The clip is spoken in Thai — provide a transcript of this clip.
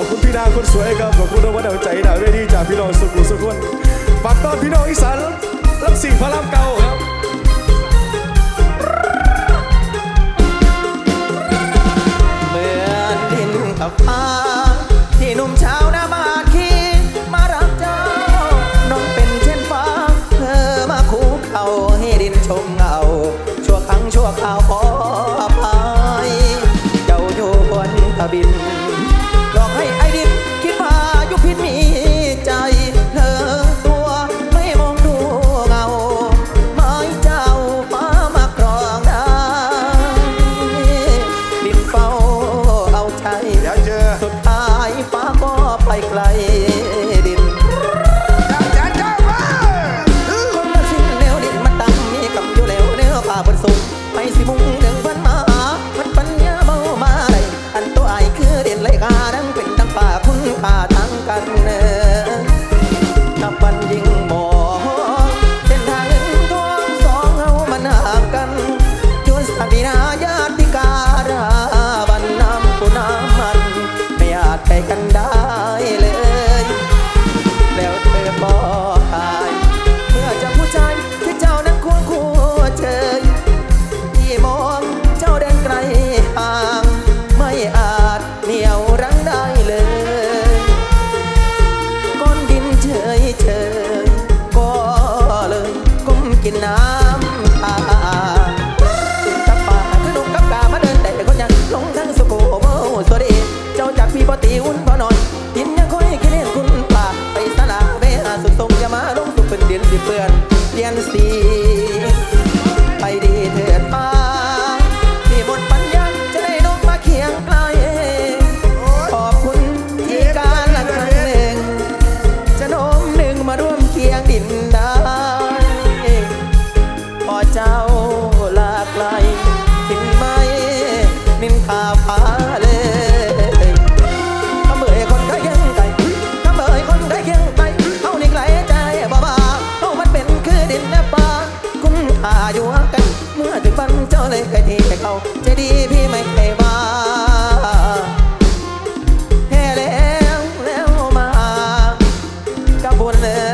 ขอบคุณพี่นางคนสวยครับ ขอบคุณทุกวันเอาใจดาวเวทีจากพี่น้องสุขุสุขุนฝากต้อนพี่น้องอีสานรักสิ่งพระราเก่าครับเมื่อดินกับฟ้าที่นุ่มเช้าหน้าบ้านคีมารับเจ้า น้องเป็นเช่นฟ้า เธอมาคู่เขาให้ดินชมเงา ชั่วครั้งชั่วคราวขออภัยเจ้าอยู่บนกะบิน like life. าจะดีพี่ไม่ได้ว่าแค่แล้วแล้วมากระบวนเลย